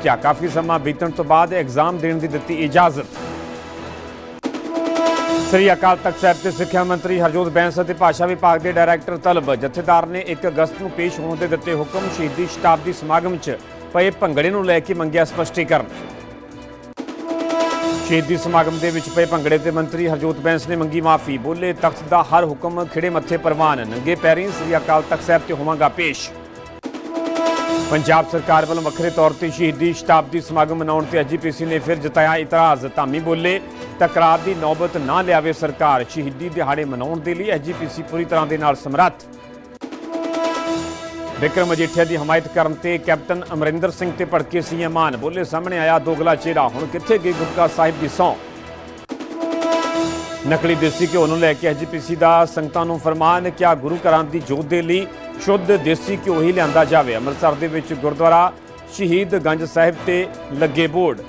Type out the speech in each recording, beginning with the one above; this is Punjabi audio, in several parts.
ਰੋਕਿਆ ਕਾਫੀ ਸਮਾਂ ਬੀਤਣ ਤੋਂ ਬਾਅਦ ਐਗਜ਼ਾਮ ਦੇਣ ਦੀ ਦਿੱਤੀ ਇਜਾਜ਼ਤ। ਸ੍ਰੀ ਅਕਾਲ ਤਖਤ ਸਾਹਿਬ ਦੇ ਸਿੱਖਿਆ ਮੰਤਰੀ ਹਰਜੋਤ ਬੈਂਸ ਅਤੇ ਭਾਸ਼ਾ ਵਿਭਾਗ ਦੇ ਡਾਇਰੈਕਟਰ ਤਲਬ ਜਥੇਦਾਰ ਨੇ 1 ਅਗਸਤ ਨੂੰ ਪੇਸ਼ ਹੋਣ ਦੇ ਦਿੱਤੇ ਹੁਕਮ ਸ਼ਹੀਦੀ ਸ਼ਤਾਬਦੀ ਸਮਾਗਮ 'ਚ ਪਏ ਭੰਗੜੇ ਨੂੰ ਲੈ ਕੇ ਮੰਗਿਆ ਸਪਸ਼ਟੀਕਰਨ। ਸ਼ਹੀਦੀ ਸਮਾਗਮ ਦੇ ਵਿੱਚ ਪਏ ਭੰਗੜੇ ਤੇ ਮੰਤਰੀ ਹਰਜੋਤ ਬੈਂਸ ਨੇ ਮੰਗੀ ਮਾਫੀ। ਬੋਲੇ ਤਖਤ ਦਾ ਹਰ ਹੁਕਮ ਖਿੜੇ ਮੱਥੇ ਪ੍ਰਵਾਨ। ਨੰਗੇ ਪੈਰੀਂ ਸ੍ਰੀ ਅਕਾਲ ਤਖਤ ਸਾਹਿਬ ਤੇ ਹੋਵਾਂਗਾ ਪੇਸ਼। ਪੰਜਾਬ ਸਰਕਾਰ ਵੱਲੋਂ ਵੱਖਰੇ ਤੌਰ ਤੇ ਸ਼ਹੀਦੀ ਸ਼ਤਾਬਦੀ ਸਮਾਗਮ ਮਨਾਉਣ ਤੇ ਐਜੀਪੀਸੀ ਨੇ ਫਿਰ ਜਤਾਇਆ ਇਤਰਾਜ਼। ਧਾਮੀ ਬੋਲੇ, ਤਕਰਾਰ ਦੀ ਨੌਬਤ ਨਾ ਲਿਆਵੇ ਸਰਕਾਰ, ਸ਼ਹੀਦੀ ਦਿਹਾੜੇ ਮਨਾਉਣ ਦੇ ਲਈ ਐਜੀਪੀਸੀ ਪੂਰੀ ਤਰ੍ਹਾਂ ਦੇ ਨਾਲ ਸਮਰੱਥ। ਵਿਕਰਮ ਮਜੀਠੀਆ ਦੀ ਹਮਾਇਤ ਕਰਨ ਤੇ ਕੈਪਟਨ ਅਮਰਿੰਦਰ ਸਿੰਘ ਤੇ ਭੜਕੇ ਸੀਐਮ ਮਾਨ। ਬੋਲੇ ਸਾਹਮਣੇ ਆਇਆ ਦੋਗਲਾ ਚਿਹਰਾ, ਹੁਣ ਕਿੱਥੇ ਗਈ ਗੁਟਕਾ ਸਾਹਿਬ ਦੀ ਸੌਂ ਨਕਲੀ ਦੇਸੀ ਘਿਓ ਨੂੰ ਲੈ ਕੇ ਐਜੀਪੀਸੀ ਦਾ ਸੰਗਤਾਂ ਨੂੰ ਫਰਮਾਨ, ਕਿਆ ਗੁਰੂ ਘਰਾਂ ਦੀ ਜੋਤ ਦੇ ਲਈ ਸ਼ੁੱਧ ਦੇਸੀ ਘਿਓ ਹੀ ਲਿਆਂਦਾ ਜਾਵੇ। ਅੰਮ੍ਰਿਤਸਰ ਦੇ ਵਿੱਚ ਗੁਰਦੁਆਰਾ ਸ਼ਹੀਦ ਗੰਜ ਸਾਹਿਬ ਤੇ ਲੱਗੇ ਬੋਰਡ।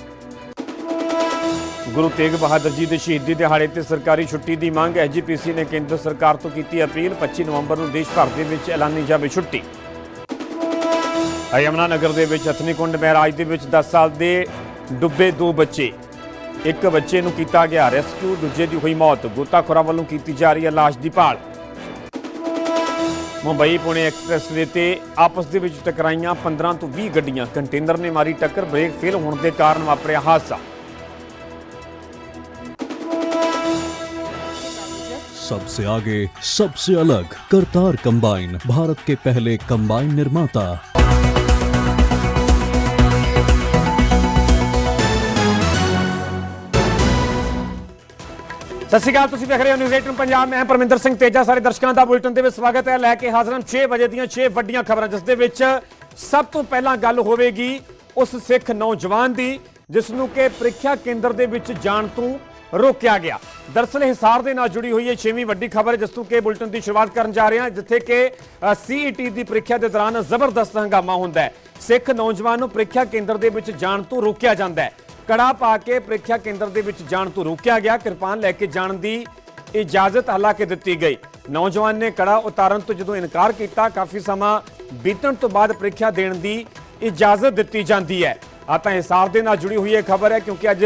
ਗੁਰੂ ਤੇਗ ਬਹਾਦਰ ਜੀ ਦੇ ਸ਼ਹੀਦੀ ਦਿਹਾੜੇ ਤੇ ਸਰਕਾਰੀ ਛੁੱਟੀ ਦੀ ਮੰਗ ਐਜੀਪੀਸੀ ਨੇ ਕੇਂਦਰ ਸਰਕਾਰ ਤੋਂ ਕੀਤੀ ਅਪੀਲ। 25 ਨਵੰਬਰ ਨੂੰ ਦੇਸ਼ ਭਰ ਦੇ ਵਿੱਚ ਐਲਾਨੀ ਜਾਵੇ ਛੁੱਟੀ। ਯਮਨਾ ਨਗਰ ਦੇ ਵਿੱਚ ਹਥਨੀਕੁੰਡ ਮਹਿਰਾਜ ਦੇ ਵਿੱਚ 10 ਸਾਲ ਦੇ ਡੁੱਬੇ ਦੋ ਬੱਚੇ। ਇੱਕ ਬੱਚੇ ਨੂੰ ਕੀਤਾ ਗਿਆ ਰੈਸਕਿਊ, ਦੂਜੇ ਦੀ ਹੋਈ ਮੌਤ। ਗੋਤਾਖੋਰਾਂ ਵੱਲੋਂ ਕੀਤੀ ਜਾ ਰਹੀ ਹੈ ਲਾਸ਼ ਦੀ ਭਾਲ। ਮੁੰਬਈ ਪੁਣੇ ਐਕਸਪ੍ਰੈਸਵੇ ਤੇ ਆਪਸ ਦੇ ਵਿੱਚ ਟਕਰਾਈਆਂ 15 ਤੋਂ 20 ਗੱਡੀਆਂ ਕੰਟੇਨਰ ਨੇ ਮਾਰੀ ਟੱਕਰ ਬ੍ਰੇਕ ਫੇਲ ਹੋਣ ਦੇ ਕਾਰਨ ਵਾਪਰਿਆ ਹਾਦਸਾ सबसे आगे सबसे अलग करतार कंबाइन भारत के पहले कंबाइन निर्माता ਸਤਿ ਸ਼੍ਰੀ ਅਕਾਲ, ਤੁਸੀਂ ਵੇਖ ਰਹੇ ਹੋ ਨਿਊਜ਼ 18 ਪੰਜਾਬ। ਮੈਂ ਪਰਮਿੰਦਰ ਸਿੰਘ ਤੇਜਾ। ਸਾਰੇ ਦਰਸ਼ਕਾਂ ਦਾ ਬੁਲੇਟਿਨ ਦੇ ਵਿੱਚ ਸਵਾਗਤ ਹੈ। ਲੈ ਕੇ ਹਾਜ਼ਰ ਹਾਂ 6 ਵਜੇ ਦੀਆਂ 6 ਵੱਡੀਆਂ ਖਬਰਾਂ, ਜਿਸ ਦੇ ਵਿੱਚ ਸਭ ਤੋਂ ਪਹਿਲਾਂ ਗੱਲ ਹੋਵੇਗੀ ਉਸ ਸਿੱਖ ਨੌਜਵਾਨ ਦੀ, ਜਿਸ ਨੂੰ ਕਿ ਪ੍ਰੀਖਿਆ ਕੇਂਦਰ ਦੇ ਵਿੱਚ ਜਾਣ ਤੋਂ ਰੋਕਿਆ ਗਿਆ। ਦਰਸਲ ਹਿਸਾਰ ਦੇ ਨਾਲ ਜੁੜੀ ਹੋਈ ਹੈ 6ਵੀਂ ਵੱਡੀ ਖਬਰ ਜਿਸ ਤੋਂ ਕਿ ਬੁਲੇਟਿਨ ਦੀ ਸ਼ੁਰੂਆਤ ਕਰਨ ਜਾ ਰਹੇ ਹਾਂ, ਜਿੱਥੇ ਕਿ ਸੀਈਟੀ ਦੀ ਪ੍ਰੀਖਿਆ ਦੇ ਦੌਰਾਨ ਜ਼ਬਰਦਸਤ ਹੰਗਾਮਾ ਹੁੰਦਾ ਹੈ। ਸਿੱਖ ਨੌਜਵਾਨ ਨੂੰ ਪ੍ਰੀਖਿਆ ਕੇਂਦਰ ਦੇ ਵਿੱਚ ਜਾਣ ਤੋਂ ਰੋਕਿਆ ਜਾਂਦਾ ਹੈ। ਕੜਾ ਪਾ ਕੇ ਪ੍ਰੀਖਿਆ ਕੇਂਦਰ ਦੇ ਵਿੱਚ ਜਾਣ ਤੋਂ ਰੋਕਿਆ ਗਿਆ। ਕਿਰਪਾਨ ਲੈ ਕੇ ਜਾਣ ਦੀ ਇਜਾਜ਼ਤ ਹਾਲਾਂਕਿ ਦਿੱਤੀ ਗਈ। ਨੌਜਵਾਨ ਨੇ ਕੜਾ ਉਤਾਰਨ ਤੋਂ ਜਦੋਂ ਇਨਕਾਰ ਕੀਤਾ, ਕਾਫੀ ਸਮਾਂ ਬੀਤਣ ਤੋਂ ਬਾਅਦ ਪ੍ਰੀਖਿਆ ਦੇਣ ਦੀ ਇਜਾਜ਼ਤ ਦਿੱਤੀ ਜਾਂਦੀ ਹੈ। ਆ ਤਾਂ ਹਿਸਾਬ ਦੇ ਨਾਲ ਜੁੜੀ ਹੋਈ ਇਹ ਖਬਰ ਹੈ ਕਿਉਂਕਿ ਅੱਜ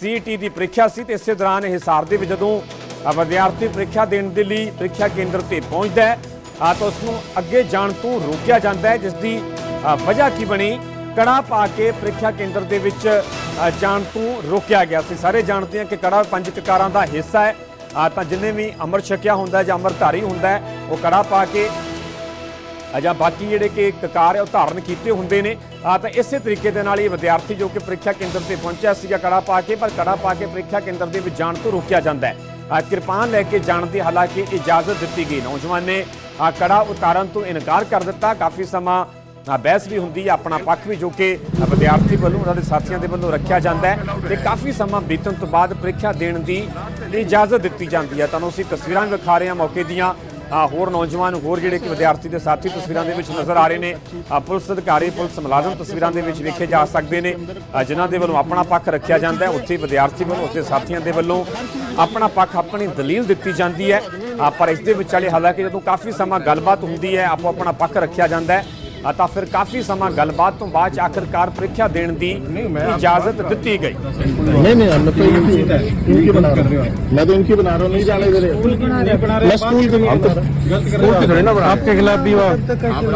ਸੀਟੀ ਦੀ ਪ੍ਰੀਖਿਆ ਸੀ ਤੇ ਇਸੇ ਦੌਰਾਨ ਹਿਸਾਰ ਦੇ ਵਿੱਚ ਜਦੋਂ ਵਿਦਿਆਰਥੀ ਪ੍ਰੀਖਿਆ ਦੇਣ ਦੇ ਲਈ ਪ੍ਰੀਖਿਆ ਕੇਂਦਰ ਤੇ ਪਹੁੰਚਦਾ ਹੈ ਆ ਤਾਂ ਉਸ ਨੂੰ ਅੱਗੇ ਜਾਣ ਤੋਂ ਰੋਕਿਆ ਜਾਂਦਾ ਹੈ, ਜਿਸ ਦੀ ਵਜ੍ਹਾ ਕੀ ਬਣੀ? ਕੜਾ ਪਾ ਕੇ ਪ੍ਰੀਖਿਆ ਕੇਂਦਰ ਦੇ ਵਿੱਚ ਜਾਣ ਤੋਂ ਰੋਕਿਆ ਗਿਆ ਸੀ। ਸਾਰੇ ਜਾਣਦੇ ਹਾਂ ਕਿ ਕੜਾ ਪੰਜ ਕਕਾਰਾਂ ਦਾ ਹਿੱਸਾ ਹੈ। ਆ ਤਾਂ ਜਿੰਨੇ ਵੀ ਅੰਮ੍ਰਿਤ ਛਕਿਆ ਹੁੰਦਾ ਜਾਂ ਅੰਮ੍ਰਿਤਧਾਰੀ ਹੁੰਦਾ ਉਹ ਕੜਾ ਪਾ ਕੇ ਜਾਂ ਬਾਕੀ ਜਿਹੜੇ ਕਿ ਕਕਾਰ ਹੈ, ਉਹ ਧਾਰਨ ਕੀਤੇ ਹੁੰਦੇ ਨੇ। ਆ ਤਾਂ ਇਸੇ ਤਰੀਕੇ ਦੇ ਨਾਲ ਇਹ ਵਿਦਿਆਰਥੀ ਜੋ ਕਿ ਪ੍ਰੀਖਿਆ ਕੇਂਦਰ ਤੇ ਪਹੁੰਚਿਆ ਸੀਗਾ ਕੜਾ ਪਾ ਕੇ, ਪਰ ਕੜਾ ਪਾ ਕੇ ਪ੍ਰੀਖਿਆ ਕੇਂਦਰ ਦੇ ਵਿੱਚ ਜਾਣ ਤੋਂ ਰੋਕਿਆ ਜਾਂਦਾ ਹੈ। ਆ ਕਿਰਪਾਨ ਲੈ ਕੇ ਜਾਣ ਦੀ ਹਾਲਾਂਕਿ ਇਜਾਜ਼ਤ ਦਿੱਤੀ ਗਈ। ਨੌਜਵਾਨ ਨੇ ਆ ਕੜਾ ਉਤਾਰਨ ਤੋਂ ਇਨਕਾਰ ਕਰ ਦਿੱਤਾ। ਕਾਫੀ ਸਮਾਂ ਬਹਿਸ ਵੀ ਹੁੰਦੀ ਹੈ ਆਪਣਾ ਪੱਖ ਵੀ ਜੋ ਕਿ ਵਿਦਿਆਰਥੀ ਵੱਲੋਂ, ਉਹਨਾਂ ਦੇ ਸਾਥੀਆਂ ਦੇ ਵੱਲੋਂ ਰੱਖਿਆ ਜਾਂਦਾ ਹੈ ਤੇ ਕਾਫੀ ਸਮਾਂ ਬੀਤਣ ਤੋਂ ਬਾਅਦ ਪ੍ਰੀਖਿਆ ਦੇਣ ਦੀ ਇਜਾਜ਼ਤ ਦਿੱਤੀ ਜਾਂਦੀ ਹੈ ਤੁਹਾਨੂੰ ਅਸੀਂ ਤਸਵੀਰਾਂ ਵੀ ਵਿਖਾ ਰਹੇ ਹਾਂ ਮੌਕੇ ਦੀਆਂ। ਹੋਰ ਨੌਜਵਾਨ, ਹੋਰ ਜਿਹੜੇ ਕਿ ਵਿਦਿਆਰਥੀ ਦੇ ਸਾਥੀ ਤਸਵੀਰਾਂ ਦੇ ਵਿੱਚ ਨਜ਼ਰ ਆ ਰਹੇ ਨੇ। ਪੁਲਿਸ ਅਧਿਕਾਰੀ, ਪੁਲਿਸ ਮੁਲਾਜ਼ਮ ਤਸਵੀਰਾਂ ਦੇ ਵਿੱਚ ਵੇਖੇ ਜਾ ਸਕਦੇ ਨੇ। ਜਿਨ੍ਹਾਂ ਦੇ ਵੱਲੋਂ ਆਪਣਾ ਪੱਖ ਰੱਖਿਆ ਜਾਂਦਾ ਹੈ। ਉੱਥੇ ਵਿਦਿਆਰਥੀ ਵੱਲੋਂ, ਉਸਦੇ ਸਾਥੀਆਂ ਦੇ ਵੱਲੋਂ ਆਪਣਾ ਪੱਖ ਆਪਣੀ ਦਲੀਲ ਦਿੱਤੀ ਜਾਂਦੀ ਹੈ। ਪਰ ਇਸ ਦੇ ਵਿਚਾਲੇ ਹਾਲਾਂਕਿ ਜਦੋਂ ਕਾਫੀ ਸਮਾਂ ਗੱਲਬਾਤ ਹੁੰਦੀ ਹੈ ਆਪੋ ਆਪਣਾ ਪੱਖ ਰੱਖਿਆ ਜਾਂਦਾ ਹੈ। ਤਾਂ ਫਿਰ ਕਾਫੀ ਸਮਾਂ ਗੱਲਬਾਤ ਤੋਂ ਬਾਅਦ 'ਚ ਆਖਿਰਕਾਰ ਪ੍ਰੀਖਿਆ ਦੇਣ ਦੀ ਇਜਾਜ਼ਤ ਦਿੱਤੀ ਗਈ नहीं नहीं हम तो इनकी इनकी बना रहा हूँ मैं तो इनकी बना रहा हूँ नहीं जाने दे रहे मैं स्कूल की नहीं बना रहा स्कूल की थोड़ी ना बना आपके खिलाफ भी वो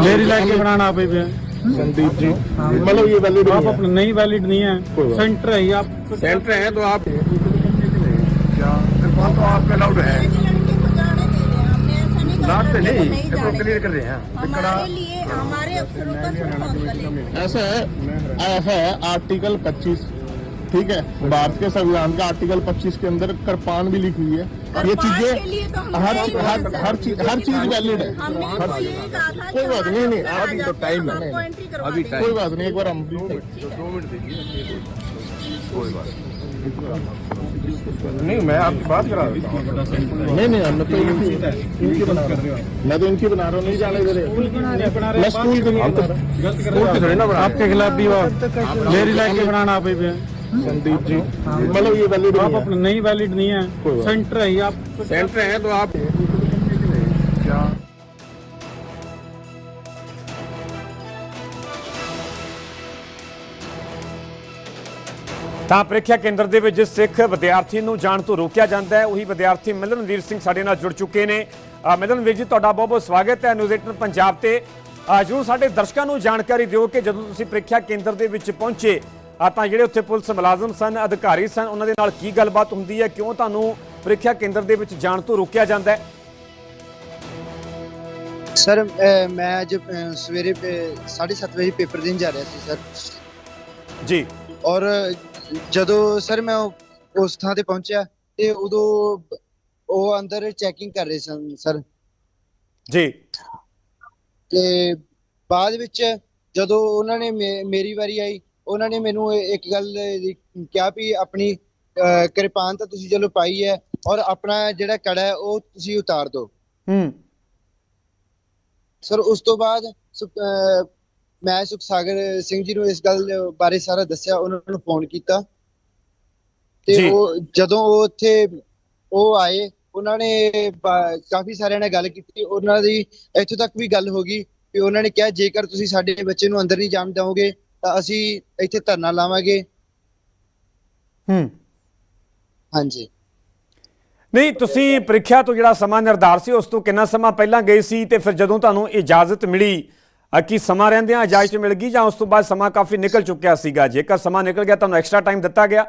मेरी लाइन के बनाना आप ही पे है। संदीप जी मतलब ये वैलिड आप अपना नहीं वैलिड नहीं है सेंटर है ये आप सेंटर है तो आप तो आपके अलाउड है लाट से नहीं इसको क्लियर कर रहे हैं हमारे अफसरों का ऐसा है ऐसा है आर्टिकल 25 ठीक है? भारत के संविधान का आर्टिकल 25 के अंदर कृपान भी लिखी हुई है। ये चीज़ें तो हर चीज- हर हर चीज़ हर चीज़ वैलिड है। तो कोई बात नहीं, नहीं, अभी तो टाइम है। अभी कोई बात नहीं एक बार हम दो मिनट दीजिए कोई बात नहीं मैं आपकी बात करा रहा हूँ नहीं नहीं हम तो इनकी बना रहा हूँ। मैं तो इनकी बना रहा हूँ नहीं जाने दे रहे। मैं स्कूल के नहीं बना स्कूल के थोड़ी ना बना आपके खिलाफ भी वो मेरी लाइफ के बनाना आप ही संदीप जी मतलब ये वैलिड आप अपना नहीं वैलिड नहीं है। सेंटर है आप सेंटर है तो आप ਤਾਂ ਪ੍ਰੀਖਿਆ ਕੇਂਦਰ ਦੇ ਵਿੱਚ ਜਿਸ ਸਿੱਖ ਵਿਦਿਆਰਥੀ ਨੂੰ ਜਾਣ ਤੋਂ ਰੋਕਿਆ ਜਾਂਦਾ ਹੈ। ਉਹੀ ਵਿਦਿਆਰਥੀ ਮਿਲਨਵੀਰ ਸਿੰਘ ਸਾਡੇ ਨਾਲ ਜੁੜ ਚੁੱਕੇ ਨੇ। ਮਿਲਨਵੀਰ ਜੀ ਤੁਹਾਡਾ ਬਹੁਤ ਬਹੁਤ ਸਵਾਗਤ ਹੈ ਨਿਊਜ਼ 18 ਪੰਜਾਬ ਤੇ। ਜਰੂਰ ਸਾਡੇ ਦਰਸ਼ਕਾਂ ਨੂੰ ਜਾਣਕਾਰੀ ਦਿਓ ਕਿ ਜਦੋਂ ਤੁਸੀਂ ਪ੍ਰੀਖਿਆ ਕੇਂਦਰ ਦੇ ਵਿੱਚ ਪਹੁੰਚੇ ਤਾਂ ਜਿਹੜੇ ਉੱਥੇ ਪੁਲਿਸ ਮੁਲਾਜ਼ਮ ਸਨ ਅਧਿਕਾਰੀ ਸਨ ਉਹਨਾਂ ਦੇ ਨਾਲ ਕੀ ਗੱਲਬਾਤ ਹੁੰਦੀ ਹੈ? ਕਿਉਂ ਤੁਹਾਨੂੰ ਪ੍ਰੀਖਿਆ ਕੇਂਦਰ ਦੇ ਵਿੱਚ ਜਾਣ ਤੋਂ ਰੋਕਿਆ ਜਾਂਦਾ ਹੈ? ਸਰ ਮੈਂ ਅੱਜ ਸਵੇਰੇ 7:30 ਵਜੇ ਪੇਪਰ ਦੇਣ ਜਾ ਰਿਹਾ ਸੀ ਸਰ। ਜੀ। ਔਰ ਜਦੋਂ ਸਰ ਮੈਂ ਉਹ- ਉਸ ਥਾਂ ਤੇ ਪਹੁੰਚਿਆ ਤੇ ਉਦੋਂ ਉਹ ਅੰਦਰ ਚੈਕਿੰਗ ਕਰ ਰਹੇ ਸਨ ਸਰ। ਜੀ। ਤੇ ਬਾਅਦ ਵਿੱਚ ਜਦੋਂ ਉਹਨਾਂ ਨੇ ਮੇ- ਮੇਰੀ ਵਾਰੀ ਆਈ ਉਹਨਾਂ ਨੇ ਮੈਨੂੰ ਇਹ- ਇੱਕ ਗੱਲ ਦੀ ਕਿਹਾ ਵੀ ਆਪਣੀ ਅਹ, ਕਿਰਪਾਨ ਤਾਂ ਤੁਸੀਂ ਚਲੋ ਪਾਈ ਹੈ ਔਰ ਆਪਣਾ ਜਿਹੜਾ ਕੜਾ ਹੈ ਉਹ ਤੁਸੀਂ ਉਤਾਰ ਦਿਓ। ਹੂੰ। ਸਰ ਉਸ ਤੋਂ ਬਾਅਦ ਅਹ ਮੈਂ ਸੁਖਸਾਗਰ ਸਿੰਘ ਜੀ ਨੂੰ ਇਸ ਗੱਲ ਬਾਰੇ ਸਾਰਾ ਦੱਸਿਆ ਉਹਨਾਂ ਨੂੰ ਫੋਨ ਕੀਤਾ। ਤੇ ਉਹ ਜਦੋਂ ਉਹ ਉੱਥੇ ਉਹ ਆਏ ਉਹਨਾਂ ਨੇ ਕਾਫੀ ਸਾਰਿਆਂ ਨਾਲ ਗੱਲ ਕੀਤੀ। ਉਹਨਾਂ ਦੀ ਇੱਥੋਂ ਤੱਕ ਵੀ ਗੱਲ ਹੋ ਗਈ ਕਿ ਉਹਨਾਂ ਨੇ ਕਿਹਾ ਜੇਕਰ ਤੁਸੀਂ ਸਾਡੇ ਬੱਚੇ ਨੂੰ ਅੰਦਰ ਨਹੀਂ ਜਾਣ ਦਿਓਗੇ ਤਾਂ ਅਸੀਂ ਇੱਥੇ ਧਰਨਾ ਲਾਵਾਂਗੇ। ਹੂੰ। ਹਾਂਜੀ। ਨਹੀਂ ਤੁਸੀਂ ਪ੍ਰੀਖਿਆ ਤੋਂ ਜਿਹੜਾ ਸਮਾਂ ਨਿਰਧਾਰ ਸੀ ਉਸ ਤੋਂ ਕਿੰਨਾ ਸਮਾਂ ਪਹਿਲਾਂ ਗਏ ਸੀ ਤੇ ਫਿਰ ਜਦੋਂ ਤੁਹਾਨੂੰ ਇਜਾਜ਼ਤ ਮਿਲੀ ਕੀ ਸਮਾਂ ਰਹਿੰਦਿਆਂ ਇਜਾਜ਼ਤ ਮਿਲ ਗਈ ਜਾਂ ਉਸ ਤੋਂ ਬਾਅਦ ਸਮਾਂ ਕਾਫੀ ਨਿਕਲ ਚੁੱਕਿਆ ਸੀਗਾ? ਜੇਕਰ ਸਮਾਂ ਨਿਕਲ ਗਿਆ ਤੁਹਾਨੂੰ ਐਕਸਟਰਾ ਟਾਈਮ ਦਿੱਤਾ ਗਿਆ?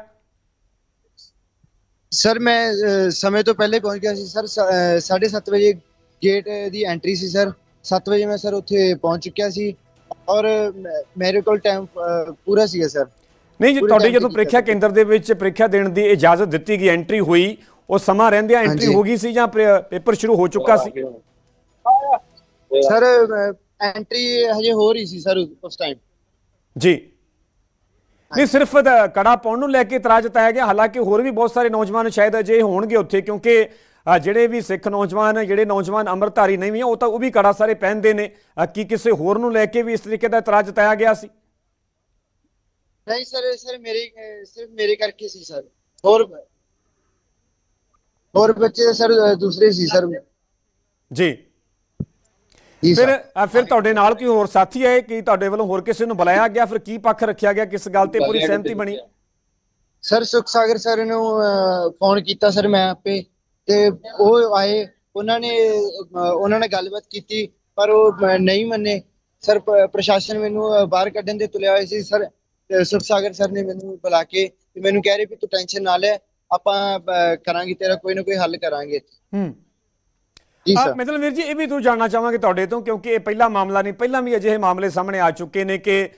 ਸਰ ਮੈਂ ਸਮੇਂ ਤੋਂ ਪਹਿਲੇ ਪਹੁੰਚ ਗਿਆ ਸੀ ਸਰ 7:30 ਵਜੇ ਗੇਟ ਦੀ ਐਂਟਰੀ ਸੀ ਸਰ। 7 ਵਜੇ ਮੈਂ ਸਰ ਉੱਥੇ ਪਹੁੰਚ ਚੁੱਕਿਆ ਸੀ ਔਰ ਮੇਰੇ ਕੋਲ ਟਾਈਮ ਪੂਰਾ ਸੀਗਾ ਸਰ। ਨਹੀਂ ਜੀ ਤੁਹਾਡੀ ਜਦੋਂ ਪ੍ਰੀਖਿਆ ਕੇਂਦਰ ਦੇ ਵਿੱਚ ਪ੍ਰੀਖਿਆ ਦੇਣ ਦੀ ਇਜਾਜ਼ਤ ਦਿੱਤੀ ਗਈ ਐਂਟਰੀ ਹੋਈ ਉਹ ਸਮਾਂ ਰਹਿੰਦਿਆਂ ਐਂਟਰੀ। ਹੋ ਗਈ ਸੀ ਜਾਂ ਪ੍ਰੇ- ਪੇਪਰ ਸ਼ੁਰੂ ਹੋ ਚੁੱਕਾ ਸੀ? ਸਰ ਐਂਟਰੀ ਹਜੇ ਹੋ ਰਹੀ ਸੀ ਸਰ ਉਸ ਟਾਈਮ ਜੀ। ਨਹੀਂ ਸਿਰਫ ਕੜਾ ਪਾਉਣ ਨੂੰ ਲੈ ਕੇ ਇਤਰਾਜ਼ ਜਤਾਇਆ ਗਿਆ ਹਾਲਾਂਕਿ ਹੋਰ ਵੀ ਬਹੁਤ ਸਾਰੇ ਨੌਜਵਾਨ ਸ਼ਾਇਦ ਅਜੇ ਹੋਣਗੇ ਉੱਥੇ ਕਿਉਂਕਿ ਜਿਹੜੇ ਵੀ ਸਿੱਖ ਨੌਜਵਾਨ ਜਿਹੜੇ ਨੌਜਵਾਨ ਅੰਮ੍ਰਿਤਧਾਰੀ ਨਹੀਂ ਵੀ ਆ, ਉਹ ਤਾਂ ਉਹ ਵੀ ਕੜਾ ਸਾਰੇ ਪਹਿਨਦੇ ਨੇ। ਕੀ ਕਿਸੇ ਹੋਰ ਨੂੰ ਲੈ ਕੇ ਵੀ ਇਸ ਤਰੀਕੇ ਦਾ ਇਤਰਾਜ਼ ਜਤਾਇਆ ਗਿਆ ਸੀ? ਨਹੀਂ ਸਰ ਸਰ ਮੇਰੇ ਸਿਰਫ ਮੇਰੇ ਕਰਕੇ ਸੀ ਸਰ। ਹੋਰ ਹੋਰ ਬੱਚੇ ਸਰ ਦੂਸਰੇ ਸੀ ਸਰ। ਜੀ। ਫਿਰ ਫਿਰ ਤੁਹਾਡੇ ਨਾਲ ਕੋਈ ਹੋਰ ਸਾਥੀ ਹੈ ਕਿ ਤੁਹਾਡੇ ਵੱਲੋਂ ਹੋਰ ਕਿਸੇ ਨੂੰ ਬੁਲਾਇਆ ਗਿਆ? ਫਿਰ ਕੀ ਪੱਖ ਰੱਖਿਆ ਗਿਆ? ਕਿਸ ਗੱਲ ਤੇ ਪੂਰੀ ਸਹਿਮਤੀ ਬਣੀ? ਸਰ ਸੁਖਸਾਗਰ ਸਰ ਨੂੰ ਫੋਨ ਕੀਤਾ ਸਰ ਮੈਂ ਆਪੇ। ਤੇ ਉਹ ਆਏ ਉਹਨਾਂ ਨੇ ਉਹਨਾਂ ਨਾਲ ਗੱਲਬਾਤ ਕੀਤੀ ਪਰ ਉਹ ਨਹੀਂ ਮੰਨੇ। ਸਰ ਪ੍ਰਸ਼ਾਸਨ ਮੈਨੂੰ ਬਾਹਰ ਕੱਢਣ ਦੇ ਤੁਲਿਆ ਹੋਏ ਸੀ ਸਰ। ਅਹ, ਸੁਖਸਾਗਰ ਸਰ ਨੇ ਮੈਨੂੰ ਬੁਲਾ ਕੇ ਤੇ ਮੈਨੂੰ ਕਹਿ ਰਹੇ ਵੀ ਤੂੰ ਟੈਨਸ਼ਨ ਨਾ ਲੈ ਆਪਾਂ ਕਰਾਂਗੇ ਤੇਰਾ ਕੋਈ ਨਾ ਕੋਈ ਹੱਲ ਕਰਾਂਗੇ। ਹੂੰ। ਜੀ ਆ ਸਰ। ਮਤਲਬ ਵੀਰ ਜੀ ਇਹ ਵੀ ਤੂੰ ਜਾਣਨਾ ਚਾਹਾਂਗੇ ਤੁਹਾਡੇ ਤੋਂ ਕਿਉਂਕਿ ਇਹ ਪਹਿਲਾ ਮਾਮਲਾ ਨਹੀਂ ਪਹਿਲਾਂ ਵੀ ਅਜਿਹੇ ਮਾਮਲੇ ਸਾਹਮਣੇ ਆ ਚੁੱਕੇ ਨੇ ਕਿ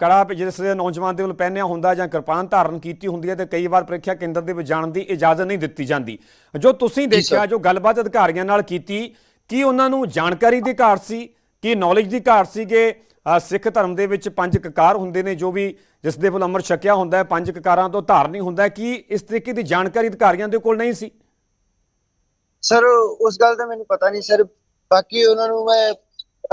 ਕੜਾ ਜਿਸ ਨੌਜਵਾਨ ਦੇ ਵੱਲ ਪਹਿਨਿਆ ਹੁੰਦਾ ਜਾਂ ਕਿਰਪਾਨ ਧਾਰਨ ਕੀਤੀ ਹੁੰਦੀ ਹੈ ਤੇ ਕਈ ਵਾਰ ਪ੍ਰੀਖਿਆ ਕੇਂਦਰ ਦੇ ਵਿੱਚ ਜਾਣ ਦੀ ਇਜਾਜ਼ਤ ਨਹੀਂ ਦਿੱਤੀ ਜਾਂਦੀ। ਜੋ ਤੁਸੀਂ ਦੇਖਿਆ। ਜੋ ਗੱਲਬਾਤ ਅਧਿਕਾਰੀਆਂ ਨਾਲ ਕੀਤੀ ਕੀ ਉਹਨਾਂ ਨੂੰ ਜਾਣਕਾਰੀ ਦੀ ਘਾਟ ਸੀ? ਕੀ ਨੌਲੇਜ ਦੀ ਘਾਟ ਸੀ ਕਿ ਸਿੱਖ ਧਰਮ ਦੇ ਵਿੱਚ ਪੰਜ ਕਕਾਰ ਹੁੰਦੇ ਨੇ ਜੋ ਵੀ ਜਿਸ ਦੇ ਵੱਲ ਅੰਮ੍ਰਿਤ ਛਕਿਆ ਹੁੰਦਾ ਹੈ ਪੰਜ ਕਕਾਰਾਂ ਤੋਂ ਧਾਰਨੀ ਹੁੰਦਾ ਹੈ। ਕੀ ਇਸ ਤਰੀਕੇ ਦੀ ਜਾਣਕਾਰੀ ਅਧਿਕਾਰੀਆਂ ਦੇ ਕੋਲ ਨਹੀਂ ਸੀ? ਸਰ ਉਸ ਗੱਲ ਦਾ ਮੈਨੂੰ ਪਤਾ ਨਹੀਂ ਸਰ ਬਾਕੀ ਉਹਨਾਂ ਨੂੰ ਮੈਂ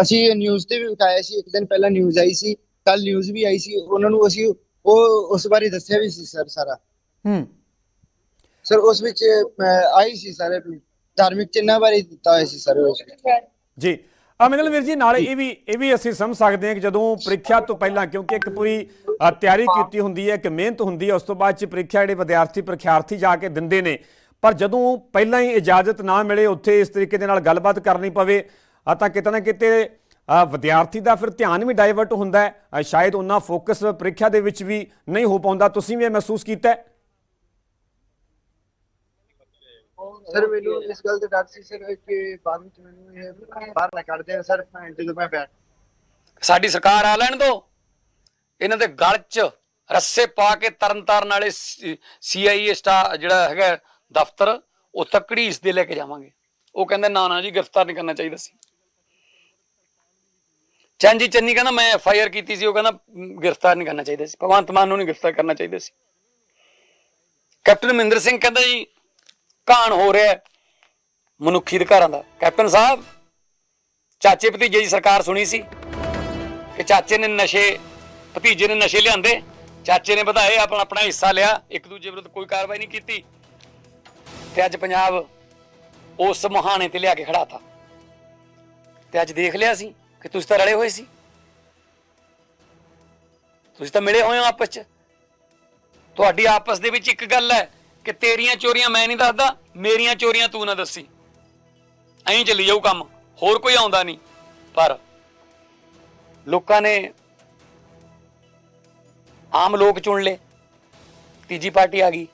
ਅਸੀਂ ਨਿਊਜ਼ ਤੇ ਵੀ ਵਿਖਾਇਆ ਸੀ ਇੱਕ ਦਿਨ ਪਹਿਲਾਂ ਨਿਊਜ਼ ਆਈ ਸੀ ਕੱਲ ਨਿਊਜ਼ ਵੀ ਆਈ ਸੀ। ਉਹਨਾਂ ਨੂੰ ਅਸੀਂ ਉਹ ਉਸ ਬਾਰੇ ਦੱਸਿਆ ਵੀ ਸੀ ਸਰ ਸਾਰਾ। ਹੂੰ। ਸਰ ਉਸ ਵਿੱਚ ਆਈ ਸੀ ਸਾਰੇ ਧਾਰਮਿਕ ਚਿੰਨ੍ਹਾਂ ਬਾਰੇ ਦਿੱਤਾ ਹੋਇਆ ਸੀ ਸਰ ਉਸ ਵਿੱਚ। ਜੀ। ਆ ਮਤਲਬ ਵੀਰ ਜੀ ਨਾਲ ਇਹ ਵੀ ਇਹ ਵੀ ਅਸੀਂ ਸਮਝ ਸਕਦੇ ਹਾਂ ਕਿ ਜਦੋਂ ਪ੍ਰੀਖਿਆ ਤੋਂ ਪਹਿਲਾਂ ਕਿਉਂਕਿ ਇੱਕ ਪੂਰੀ ਤਿਆਰੀ ਕੀਤੀ ਹੁੰਦੀ ਹੈ ਕਿ ਮਿਹਨਤ ਹੁੰਦੀ ਹੈ ਉਸ ਤੋਂ ਬਾਅਦ ਚ ਪ੍ਰੀਖਿਆ ਜਿਹੜੇ ਵਿਦਿਆਰਥੀ ਪ੍ਰੀਖਿਆਰਥੀ ਜਾ ਕੇ ਦਿੰਦੇ ਨੇ ਪਰ ਜਦੋਂ ਪਹਿਲਾਂ ਹੀ ਇਜਾਜ਼ਤ ਨਾ ਮਿਲੇ ਉੱਥੇ ਇਸ ਤਰੀਕੇ ਦੇ ਨਾਲ ਗੱਲਬਾਤ ਕਰਨੀ ਪਵੇ ਆ ਤਾਂ ਕਿਤੇ ਨਾ ਕਿਤੇ ਵਿਦਿਆਰਥੀ ਦਾ ਫਿਰ ਧਿਆਨ ਵੀ ਡਾਇਵਰਟ ਹੁੰਦਾ ਹੈ। ਸ਼ਾਇਦ ਉਹਨਾਂ ਫੋਕਸ ਪ੍ਰੀਖਿਆ ਦੇ ਵਿੱਚ ਵੀ ਨਹੀਂ ਹੋ ਪਾਉਂਦਾ। ਤੁਸੀਂ ਵੀ ਇਹ ਮਹਿਸੂਸ ਕੀਤਾ ਹੈ? ਸਰ ਮੈਨੂੰ ਇਸ ਗੱਲ ਦਾ ਡਰ ਸੀ ਸਰ ਕਿ ਬਾਅਦ ਵਿੱਚ ਮੈਨੂੰ ਇਹ ਬਾਹਰ ਨਾ ਕੱਢ ਦੇਣ ਸਰ ਜਦੋਂ ਮੈਂ ਬੈਠ ਸਾਡੀ ਸਰਕਾਰ ਆ ਲੈਣ ਦੋ। ਇਹਨਾਂ ਦੇ ਗਲ 'ਚ ਰੱਸੇ ਪਾ ਕੇ ਤਰਨ ਤਾਰਨ ਵਾਲੇ ਸੀਆਈਏ ਸਟਾ ਜਿਹੜਾ ਹੈਗਾ ਦਫ਼ਤਰ, ਉੱਥੇ ਘੜੀਸ ਦੇ ਲੈ ਕੇ ਜਾਵਾਂਗੇ। ਉਹ ਕਹਿੰਦੇ, ਨਾ ਨਾ ਜੀ, ਗ੍ਰਿਫਤਾਰ ਨਹੀਂ ਕਰਨਾ ਚਾਹੀਦਾ ਸੀ। ਚੰਜੀ ਚੰਨੀ ਕਹਿੰਦਾ, ਮੈਂ ਐਫ ਆਈ ਆਰ ਕੀਤੀ ਸੀ। ਉਹ ਕਹਿੰਦਾ ਗ੍ਰਿਫਤਾਰ ਨਹੀਂ ਕਰਨਾ ਚਾਹੀਦਾ ਸੀ। ਭਗਵੰਤ ਮਾਨ ਨੂੰ ਨਹੀਂ ਗ੍ਰਿਫਤਾਰ ਕਰਨਾ ਚਾਹੀਦਾ ਸੀ। ਕੈਪਟਨ ਮਹਿੰਦਰ ਸਿੰਘ ਕਹਿੰਦਾ ਜੀ ਕਾਣ ਹੋ ਰਿਹਾ ਮਨੁੱਖੀ ਅਧਿਕਾਰਾਂ ਦਾ। ਕੈਪਟਨ ਸਾਹਿਬ, ਚਾਚੇ ਭਤੀਜੇ ਦੀ ਸਰਕਾਰ ਸੁਣੀ ਸੀ ਕਿ ਚਾਚੇ ਨੇ ਨਸ਼ੇ, ਭਤੀਜੇ ਨੇ ਨਸ਼ੇ ਲਿਆਂਦੇ। ਚਾਚੇ ਨੇ ਵਧਾਏ, ਆਪਣਾ ਆਪਣਾ ਹਿੱਸਾ ਲਿਆ। ਇੱਕ ਦੂਜੇ ਵਿਰੁੱਧ ਕੋਈ ਕਾਰਵਾਈ ਨਹੀਂ ਕੀਤੀ। ਤੇ ਅੱਜ ਪੰਜਾਬ ਉਸ ਮੁਹਾਣੇ ਤੇ ਲਿਆ ਕੇ ਖੜਾਤਾ ਤੇ ਅੱਜ ਦੇਖ ਲਿਆ ਸੀ ਕਿ ਤੁਸੀਂ ਤਾਂ ਰਲੇ ਹੋਏ ਸੀ। ਤੁਸੀਂ ਤਾਂ ਮਿਲੇ ਹੋਏ ਹੋ ਆਪਸ ਚ। ਤੁਹਾਡੀ ਆਪਸ ਦੇ ਵਿੱਚ ਇੱਕ ਗੱਲ ਹੈ ਕਿ ਤੇਰੀਆਂ ਚੋਰੀਆਂ ਮੈਂ ਨਹੀਂ ਦੱਸਦਾ, ਮੇਰੀਆਂ ਚੋਰੀਆਂ ਤੂੰ ਨਾ ਦੱਸੀ। ਐਂ ਚੱਲੀ ਜਾਊ ਕੰਮ, ਹੋਰ ਕੋਈ ਆਉਂਦਾ ਨਹੀਂ। ਪਰ ਲੋਕਾਂ ਨੇ ਆਮ ਲੋਕ ਚੁਣ ਲਏ। ਤੀਜੀ ਪਾਰਟੀ ਆ ਗਈ।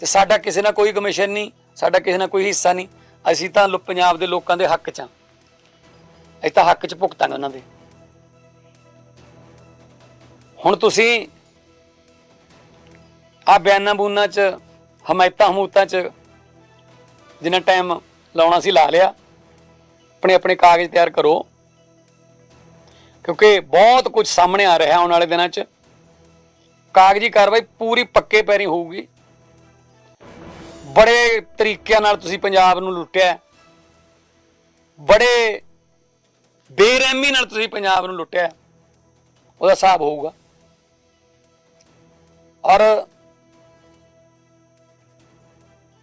ਤੇ ਸਾਡਾ ਕਿਸੇ ਨਾਲ ਕੋਈ ਕਮਿਸ਼ਨ ਨਹੀਂ, ਸਾਡਾ ਕਿਸੇ ਨਾਲ ਕੋਈ ਹਿੱਸਾ ਨਹੀਂ। ਅਸੀਂ ਤਾਂ ਲੋ- ਪੰਜਾਬ ਦੇ ਲੋਕਾਂ ਦੇ ਹੱਕ 'ਚ ਹਾਂ। ਅਸੀਂ ਤਾਂ ਹੱਕ 'ਚ ਭੁਗਤਾਂਗੇ ਉਹਨਾਂ ਦੇ। ਹੁਣ ਤੁਸੀਂ ਆ ਬਿਆਨਾਂ ਬੂਨਾਂ 'ਚ, ਹਮਾਇਤਾਂ ਹਮੂਤਾਂ 'ਚ ਜਿੰਨਾ ਟਾਈਮ ਲਾਉਣਾ ਸੀ ਲਾ ਲਿਆ। ਆਪਣੇ ਆਪਣੇ ਕਾਗਜ਼ ਤਿਆਰ ਕਰੋ। ਕਿਉਂਕਿ ਬਹੁਤ ਕੁਝ ਸਾਹਮਣੇ ਆ ਰਿਹਾ ਆਉਣ ਵਾਲੇ ਦਿਨਾਂ 'ਚ। ਕਾਗਜ਼ੀ ਕਾਰਵਾਈ ਪੂਰੀ ਪੱਕੇ ਪੈਰੀ ਹੋਊਗੀ। ਬੜੇ ਤਰੀਕਿਆਂ ਨਾਲ ਤੁਸੀਂ ਪੰਜਾਬ ਨੂੰ ਲੁੱਟਿਆ ਬੜੇ ਬੇਰਹਿਮੀ ਨਾਲ ਤੁਸੀਂ ਪੰਜਾਬ ਨੂੰ ਲੁੱਟਿਆ ਉਹਦਾ ਹਿਸਾਬ ਹੋਊਗਾ। ਔਰ